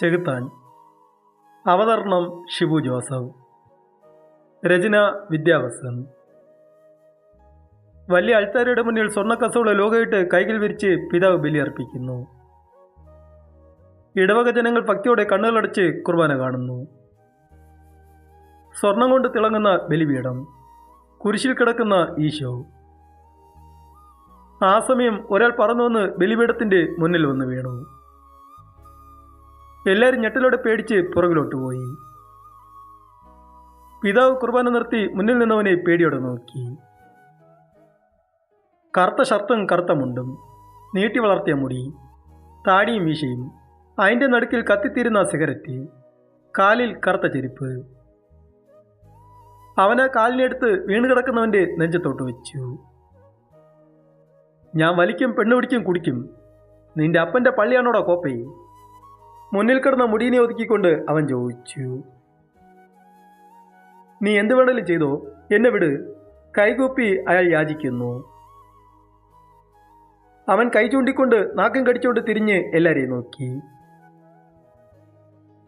ചെകുത്താൻ. അവതരണം ഷിബു ജോസഫ്. രചന വിദ്യാവസൻ. വലിയ അൾത്താരയുടെ മുന്നിൽ സ്വർണക്കസവുള്ള ലോകയിട്ട് കൈകൾ വിരിച്ച് പിതാവ് ബലിയർപ്പിക്കുന്നു. ഇടവക ജനങ്ങൾ ഭക്തിയോടെ കണ്ണുകളടച്ച് കുർബാന കാണുന്നു. സ്വർണം കൊണ്ട് തിളങ്ങുന്ന ബലിപീഠം. കുരിശിൽ കിടക്കുന്ന ഈശോ. ആ സമയം ഒരാൾ പറന്നു വന്ന് ബലിപീഠത്തിന്റെ മുന്നിൽ വന്ന് വീണു. എല്ലാവരും ഞെട്ടലോടെ പേടിച്ച് പുറകിലോട്ട് പോയി. പിതാവ് കുർബാന നിർത്തി മുന്നിൽ നിന്നവനെ പേടിയോടെ നോക്കി. കറുത്ത ഷർട്ടും കറുത്ത മുണ്ടും നീട്ടി വളർത്തിയ മുടി താടിയും മീശയും അതിന്റെ നടുക്കിൽ കത്തിത്തീരുന്ന സിഗരറ്റ് കാലിൽ കറുത്ത ചെരുപ്പ്. അവനെ കാലിനെടുത്ത് വീണ് കിടക്കുന്നവന്റെ നെഞ്ചത്തോട്ട് വെച്ചു. ഞാൻ വലിക്കും പെണ്ണു പിടിക്കും കുടിക്കും. നിന്റെ അപ്പന്റെ പള്ളിയാണോടാ കോപ്പേ? മുന്നിൽ കിടന്ന മുടിയിനെ ഒതുക്കിക്കൊണ്ട് അവൻ ചോദിച്ചു നീ എന്ത് വേണേലും ചെയ്തോ? എന്നെ വിട്. കൈകൂപ്പി അയാൾ യാചിക്കുന്നു. അവൻ കൈ ചൂണ്ടിക്കൊണ്ട് നാക്കം കടിച്ചുകൊണ്ട് തിരിഞ്ഞ് എല്ലാരെയും നോക്കി.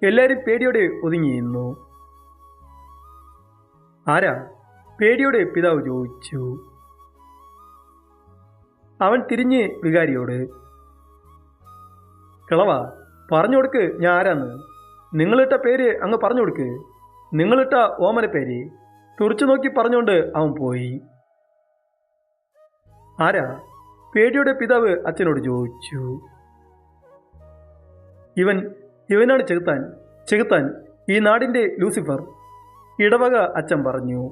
എല്ലാരും പേടിയോടെ ഒതുങ്ങിയിരുന്നു ആരാ? പേടിയോടെ പിതാവ് ചോദിച്ചു. അവൻ തിരിഞ്ഞ് വികാരിയോട് കിളവാ പറഞ്ഞു കൊടുക്ക് ഞാൻ ആരാന്ന്? നിങ്ങളിട്ട പേര് അങ്ങ് പറഞ്ഞു കൊടുക്ക്. നിങ്ങളിട്ട ഓമന പേര്. തുറച്ചു നോക്കി പറഞ്ഞുകൊണ്ട് അവൻ പോയി. ആരാ? പേടിയുടെ പിതാവ് അച്ഛനോട് ചോദിച്ചു. ഇവൻ ഇവനാണ് ചെകുത്താൻ. ചെകുത്താൻ ഈ നാടിന്റെ ലൂസിഫർ. ഇടവക അച്ഛൻ പറഞ്ഞു.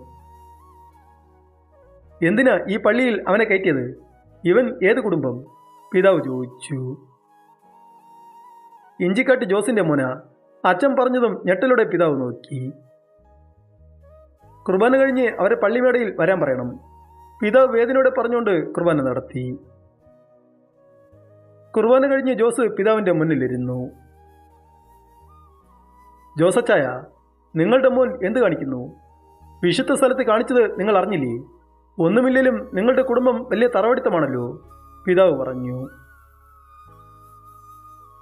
എന്തിനാ ഈ പള്ളിയിൽ അവനെ കയറ്റിയത്? ഇവൻ ഏത് കുടുംബം? പിതാവ് ചോദിച്ചു. ഇഞ്ചിക്കാട്ട് ജോസിന്റെ മോന. അച്ഛൻ പറഞ്ഞതും ഞെട്ടലുടെ പിതാവ് നോക്കി. കുർബാന കഴിഞ്ഞ് അവരെ പള്ളിമേടയിൽ വരാൻ പറയണം. പിതാവ് വേദനയോടെ പറഞ്ഞുകൊണ്ട് കുർബാന നടത്തി. കുർബാന കഴിഞ്ഞ് ജോസ് പിതാവിന്റെ മുന്നിലിരുന്നു. ജോസച്ചായ നിങ്ങളുടെ മോൻ എന്ത് കാണിക്കുന്നു? വിശുദ്ധ സ്ഥലത്ത് കാണിച്ചത് നിങ്ങൾ അറിഞ്ഞില്ലേ? ഒന്നുമില്ലെങ്കിലും നിങ്ങളുടെ കുടുംബം വലിയ തറവടിത്തമാണല്ലോ പിതാവ് പറഞ്ഞു.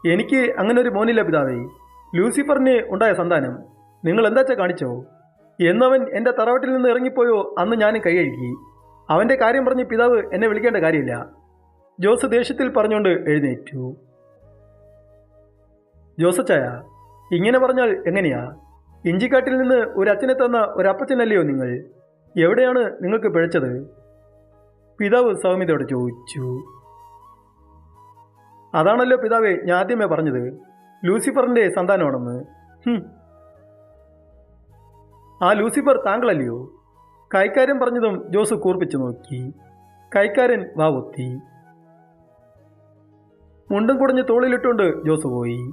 എനിക്ക് അങ്ങനെ ഒരു മോനില്ല പിതാവേ. ലൂസിഫറിന് ഉണ്ടായ സന്താനം. നിങ്ങൾ എന്താച്ചാ കാണിച്ചോ? എന്നവൻ എന്റെ തറവട്ടിൽ നിന്ന് ഇറങ്ങിപ്പോയോ അന്ന് ഞാൻ കൈയഴുകി അവന്റെ കാര്യം പറഞ്ഞ് പിതാവ് എന്നെ വിളിക്കേണ്ട കാര്യമില്ല. ജോസ് ദേഷ്യത്തിൽ പറഞ്ഞുകൊണ്ട് എഴുന്നേറ്റു. ജോസച്ചായ ഇങ്ങനെ പറഞ്ഞാൽ എങ്ങനെയാ? ഇഞ്ചിക്കാട്ടിൽ നിന്ന് ഒരു അച്ഛനെ തന്ന ഒരു അപ്പച്ചനല്ലയോ നിങ്ങൾ? എവിടെയാണ് നിങ്ങൾക്ക് പിഴച്ചത്? പിതാവ് സൗമ്യതയോട് ചോദിച്ചു. അതാണല്ലോ പിതാവേ ഞാൻ ആദ്യമേ പറഞ്ഞത്. ലൂസിഫറിന്റെ സന്താനമാണെന്ന്. ആ ലൂസിഫർ താങ്കളല്ലയോ? കൈക്കാരൻ പറഞ്ഞതും ജോസ് കൂർപ്പിച്ചു നോക്കി. കൈക്കാരൻ വാവൊത്തി മുണ്ടും കുടഞ്ഞ് തോളിലിട്ടുണ്ട് ജോസ് പോയി.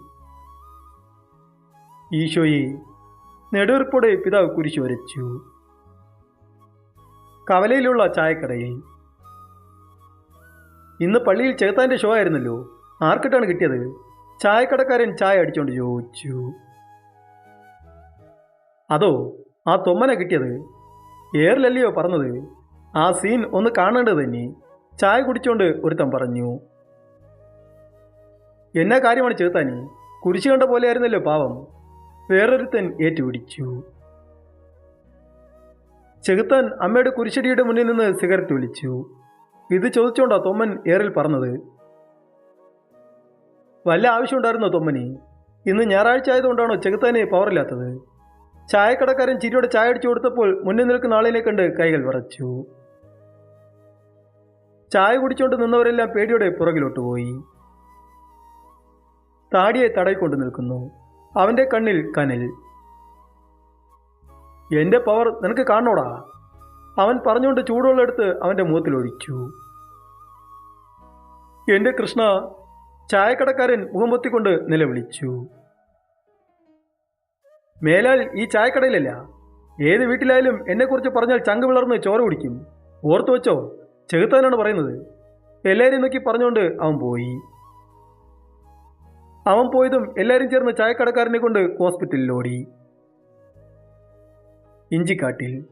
ഈശോയെ നെടുവീർപ്പോടെ പിതാവ് കുരിശു വരച്ചു. കവലയിലുള്ള ചായക്കടയിൽ. ഇന്ന് പള്ളിയിൽ ചേത്താന്റെ ഷോ ആയിരുന്നല്ലോ. ആർക്കിട്ടാണ് കിട്ടിയത്? ചായക്കടക്കാരൻ ചായ അടിച്ചുകൊണ്ട് ചോദിച്ചു. അതോ ആ തൊമ്മന കിട്ടിയത്? ഏറിലല്ലയോ പറഞ്ഞത്? ആ സീൻ ഒന്ന് കാണേണ്ടത് തന്നെ. ചായ കുടിച്ചോണ്ട് ഒരുത്തൻ പറഞ്ഞു. എന്നാ കാര്യമാണ് ചേർത്താൻ കുരിശ് കണ്ട പോലെ ആയിരുന്നല്ലോ പാവം. വേറൊരുത്തൻ ഏറ്റുപിടിച്ചു. ചെകുത്താൻ അമ്മയുടെ കുരിശടിയുടെ മുന്നിൽ നിന്ന് സിഗരറ്റ് വലിച്ചു. ഇത് ചോദിച്ചോണ്ടാ തൊമ്മൻ ഏറിൽ പറഞ്ഞത്. വല്ല ആവശ്യമുണ്ടായിരുന്നോ തൊമ്മനി? ഇന്ന് ഞായറാഴ്ച ആയതുകൊണ്ടാണോ ചെകുത്താനെ പവറില്ലാത്തത് ചായക്കടക്കാരൻ ചിരിയോടെ ചായ അടിച്ചു കൊടുത്തപ്പോൾ മുന്നിൽ നിൽക്കുന്ന ആളിനെ കണ്ട് കൈകൾ വിറച്ചു. ചായ കുടിച്ചുകൊണ്ട് നിന്നവരെല്ലാം പേടിയോടെ പുറകിലോട്ട് പോയി. താടിയെ തടയിക്കൊണ്ട് നിൽക്കുന്നു. അവന്റെ കണ്ണിൽ കനൽ. എന്റെ പവർ നിനക്ക് കാണണോടാ? അവൻ പറഞ്ഞുകൊണ്ട് ചൂടുവെള്ളം എടുത്ത് അവന്റെ മുഖത്തിലൊഴിച്ചു. എന്റെ കൃഷ്ണ ചായക്കടക്കാരൻ മുഖംപൊത്തിക്കൊണ്ട് നിലവിളിച്ചു. മേലാൽ ഈ ചായക്കടയിലല്ല. ഏത് വീട്ടിലായാലും എന്നെക്കുറിച്ച് പറഞ്ഞാൽ ചങ്ക് വിളർന്ന് ചോര കുടിക്കും. ഓർത്തു വെച്ചോ? ചെകുത്താനാണ് പറയുന്നത്. എല്ലാവരും നോക്കി പറഞ്ഞുകൊണ്ട് അവൻ പോയി. അവൻ പോയതും എല്ലാവരും ചേർന്ന് ചായക്കടക്കാരനെ കൊണ്ട് ഹോസ്പിറ്റലിൽ ഓടി ഇഞ്ചിക്കാട്ടിൽ.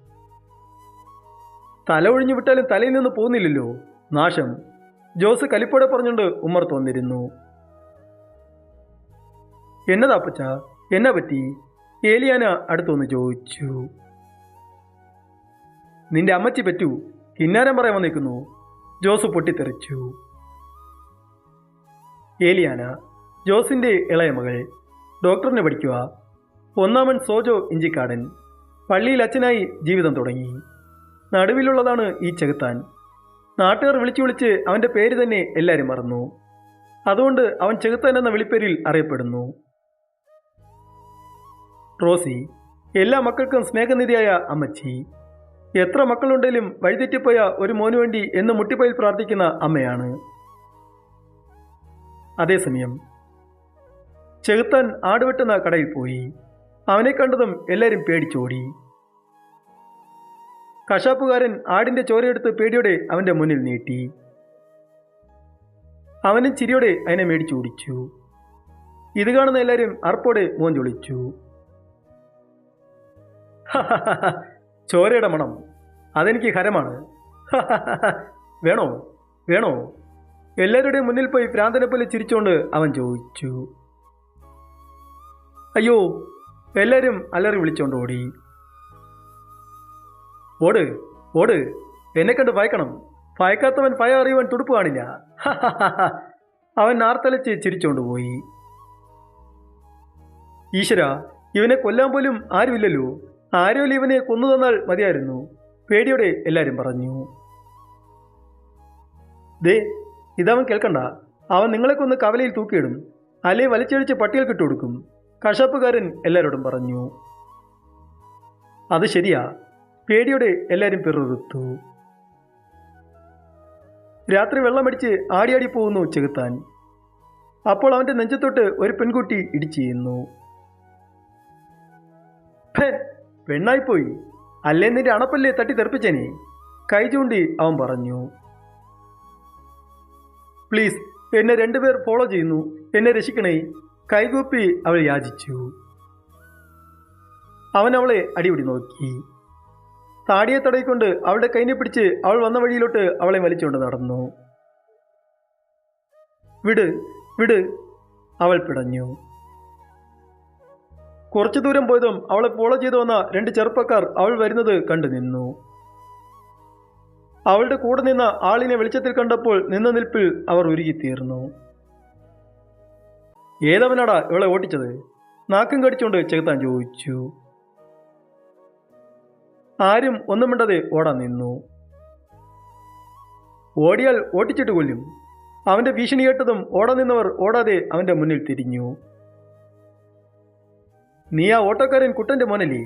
തല ഒഴിഞ്ഞു വിട്ടാലും തലയിൽ നിന്ന് പോകുന്നില്ലല്ലോ. നാശം. ജോസ് കലിപ്പോടെ പറഞ്ഞുകൊണ്ട് ഉമ്മർ തോന്നിരുന്നു എന്നതാപ്പച്ച എന്നാ പറ്റി? ഏലിയാന അടുത്തൊന്ന് ചോദിച്ചു. നിന്റെ അമ്മച്ചി പറ്റൂ. കിന്നാരം പറയാൻ വന്നിരിക്കുന്നു ജോസ് പൊട്ടിത്തെറിച്ചു. ഏലിയാന ജോസിന്റെ ഇളയ മകൾ ഡോക്ടറിനെ പഠിക്കുക ഒന്നാമൻ സോജോ ഇഞ്ചിക്കാടൻ. പള്ളിയിൽ അച്ഛനായി ജീവിതം തുടങ്ങി. നടുവിലുള്ളതാണ് ഈ ചെകുത്താൻ. നാട്ടുകാർ വിളിച്ചു വിളിച്ച് അവന്റെ പേര് തന്നെ എല്ലാവരും മറന്നു. അതുകൊണ്ട് അവൻ ചെകുത്താൻ എന്ന വിളിപ്പേരിൽ അറിയപ്പെടുന്നു. റോസി എല്ലാ മക്കൾക്കും സ്നേഹനിധിയായ അമ്മച്ചി. എത്ര മക്കളുണ്ടെങ്കിലും വഴിതെറ്റിപ്പോയ ഒരു മോനു വേണ്ടി എന്ന് മുട്ടിപ്പയിൽ പ്രാർത്ഥിക്കുന്ന അമ്മയാണ്. അതേസമയം ചെകുത്താൻ ആടുവെട്ടുന്ന കടയിൽ പോയി. അവനെ കണ്ടതും എല്ലാവരും പേടിച്ചോടി. കശാപ്പുകാരൻ ആടിന്റെ ചോരയെടുത്ത് പേടിയോടെ അവന്റെ മുന്നിൽ നീട്ടി. അവനും ചിരിയോടെ അതിനെ മേടിച്ചു ഓടിച്ചു ഇത് കാണുന്ന എല്ലാവരും അർപ്പോടെ മോഞ്ചൊളിച്ചു. ചോരയുടെ മണം അതെനിക്ക് ഹരമാണ്. വേണോ? വേണോ? എല്ലാവരുടെയും മുന്നിൽ പോയി ഭ്രാന്തനെ പോലെ ചിരിച്ചുകൊണ്ട് അവൻ ചോദിച്ചു. അയ്യോ എല്ലാവരും അലറി വിളിച്ചുകൊണ്ട് ഓടി. ഓട് ഓട്. എന്നെ കണ്ട് ഭയക്കണം. ഭയക്കാത്തവൻ ഭയം അറിയുവാൻ തുടുപ്പ് കാണില്ല. അവൻ നാർത്തലച്ച് ചിരിച്ചോണ്ട് പോയി. ഈശ്വര ഇവനെ കൊല്ലാൻ പോലും ആരുമില്ലല്ലോ. ആരോലും ഇവനെ കൊന്നു തന്നാൽ മതിയായിരുന്നു. പേടിയോടെ എല്ലാവരും പറഞ്ഞു. ദേ ഇതവൻ കേൾക്കണ്ട. അവൻ നിങ്ങളെ കൊന്ന് കവലയിൽ തൂക്കിയിടും. അല്ലെ വലിച്ചഴിച്ച് പട്ടികൾ കിട്ടുകൊടുക്കും കഷാപ്പുകാരൻ എല്ലാവരോടും പറഞ്ഞു. അത് ശരിയാ. പേടിയോടെ എല്ലാവരും പിറുറുത്തു. രാത്രി വെള്ളമടിച്ച് ആടിയാടി പോകുന്നു ചെകുത്താൻ. അപ്പോൾ അവന്റെ നെഞ്ചത്തൊട്ട് ഒരു പെൺകുട്ടി ഇടിച്ചിരുന്നു പെണ്ണായിപ്പോയി. അല്ലേ നിന്റെ അണപ്പല്ലേ തട്ടി തെറിപ്പിച്ചേനെ? കൈ ചൂണ്ടി അവൻ പറഞ്ഞു. പ്ലീസ് എന്നെ രണ്ടുപേർ ഫോളോ ചെയ്യുന്നു. എന്നെ രക്ഷിക്കണേ. കൈകൂപ്പി അവൾ യാചിച്ചു. അവൻ അവളെ അടിപിടി നോക്കി. താടിയെ തടയിക്കൊണ്ട് അവളുടെ കൈനെ പിടിച്ച് അവൾ വന്ന വഴിയിലോട്ട് അവളെ വലിച്ചുകൊണ്ട് നടന്നു. വിട് വിട് അവൾ പിടഞ്ഞു. കുറച്ചു ദൂരം പോയതും അവളെ ഫോളോ ചെയ്തു വന്ന രണ്ട് ചെറുപ്പക്കാർ അവൾ വരുന്നത് കണ്ടു നിന്നു. അവളുടെ കൂടെ നിന്ന ആളിനെ വെളിച്ചത്തിൽ കണ്ടപ്പോൾ നിന്ന നിൽപ്പിൽ അവർ ഉരുകിത്തീർന്നു. ഏതവനാടാ ഇവളെ ഓട്ടിച്ചത്? നാക്കും കടിച്ചുകൊണ്ട് ചെകുത്താൻ ചോദിച്ചു. ആരും ഒന്നും മിണ്ടാതെ ഓടാൻ നിന്നു. ഓടിയാൽ ഓട്ടിച്ചിട്ട് കൊല്ലും. അവന്റെ ഭീഷണി കേട്ടതും ഓടാൻ നിന്നവർ ഓടാതെ അവന്റെ മുന്നിൽ തിരിഞ്ഞു. നീ ആ ഓട്ടോക്കാരൻ കുട്ടന്റെ മോനല്ലേ?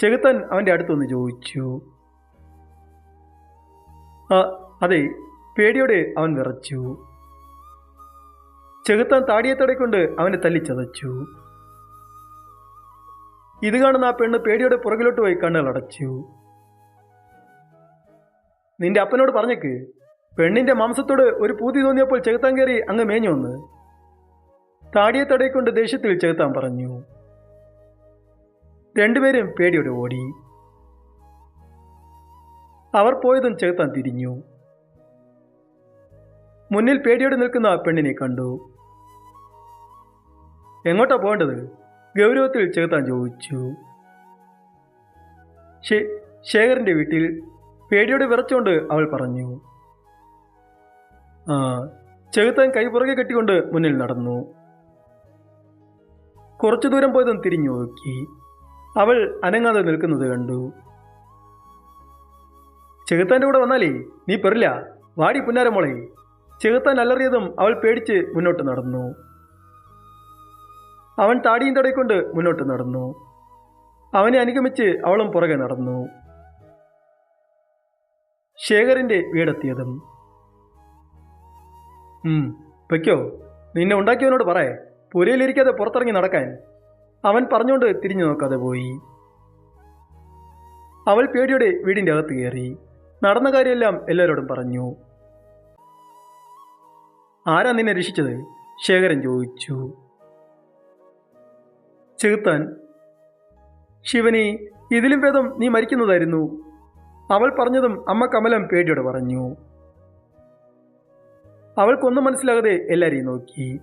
ചെകുത്താൻ അവന്റെ അടുത്തൊന്ന് ചോദിച്ചു. അതെ പേടിയോടെ അവൻ വിറച്ചു. ചെകുത്താൻ താടിയെ തടയിക്കൊണ്ട് അവനെ തല്ലിച്ചതച്ചു. ഇത് കാണുന്ന ആ പെണ്ണ് പേടിയോടെ പുറകിലോട്ട് പോയി കണ്ണുകൾ അടച്ചു. നിന്റെ അപ്പനോട് പറഞ്ഞേക്ക് പെണ്ണിന്റെ മാംസത്തോട് ഒരു പൂതി തോന്നിയപ്പോൾ ചെകുത്താൻ കയറി അങ്ങ് മേഞ്ഞു വന്ന്. താടിയെ തടയിക്കൊണ്ട് ദേഷ്യത്തിൽ ചെകുത്താൻ പറഞ്ഞു. രണ്ടുപേരും പേടിയോടെ ഓടി. അവർ പോയതും ചെകുത്താൻ തിരിഞ്ഞു. മുന്നിൽ പേടിയോടെ നിൽക്കുന്ന പെണ്ണിനെ കണ്ടു. എങ്ങോട്ടാ പോകേണ്ടത്? ഗൗരവത്തിൽ ചേർത്താൻ ചോദിച്ചു. ശേ- ശേഖരന്റെ വീട്ടിൽ പേടിയോടെ വിറച്ചുകൊണ്ട് അവൾ പറഞ്ഞു. ആ ചെകുത്താൻ കൈ പുറകെ കെട്ടിക്കൊണ്ട് മുന്നിൽ നടന്നു. കുറച്ചു ദൂരം പോയതും തിരിഞ്ഞു നോക്കി. അവൾ അനങ്ങാതെ നിൽക്കുന്നത് കണ്ടു. ചെകുത്താന്റെ കൂടെ വന്നാലേ നീ പെറില്ല വാടി പുന്നാരമോളെ ചെകുത്താൻ അലറിയതും അവൾ പേടിച്ച് മുന്നോട്ട് നടന്നു. അവൻ താടിയും തടയിക്കൊണ്ട് മുന്നോട്ട് നടന്നു. അവനെ അനുഗമിച്ച് അവളും പുറകെ നടന്നു. ശേഖരന്റെ വീടെത്തിയതും. വയ്ക്കോ നിന്നെ ഉണ്ടാക്കിയവനോട് പറയേ പുരയിലിരിക്കാതെ പുറത്തിറങ്ങി നടക്കാൻ. അവൻ പറഞ്ഞുകൊണ്ട് തിരിഞ്ഞു നോക്കാതെ പോയി. അവൾ പേടിയോടെ വീടിന്റെ അകത്ത് കയറി. നടന്ന കാര്യമെല്ലാം എല്ലാവരോടും പറഞ്ഞു. ആരാ നിന്നെ രക്ഷിച്ചത്? ശേഖരൻ ചോദിച്ചു. ചെകുത്താൻ ശിവനി ഇതിലും ഭേദം നീ മരിക്കുന്നതായിരുന്നു. അവൾ പറഞ്ഞതും അമ്മ കമലം പേടിയോടെ പറഞ്ഞു. അവൾക്കൊന്നും മനസ്സിലാകാതെ എല്ലാരെയും നോക്കി.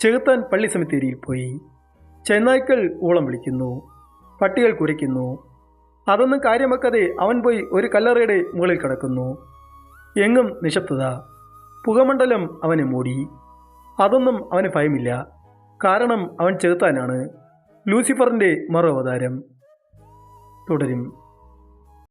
ചെകുത്താൻ പള്ളി സെമിത്തേരിയിൽ പോയി. ചെന്നായ്ക്കൾ ഊളം വിളിക്കുന്നു. പട്ടികൾ കുരയ്ക്കുന്നു. അതൊന്നും കാര്യമാക്കാതെ അവൻ പോയി ഒരു കല്ലറയുടെ മുകളിൽ കിടക്കുന്നു. എങ്ങും നിശബ്ദത. പുകമണ്ഡലം അവനെ മൂടി. അതൊന്നും അവന് ഭയമില്ല. കാരണം അവൻ ചെകുത്താനാണ് ലൂസിഫറിന്റെ മറു അവതാരം തുടരും.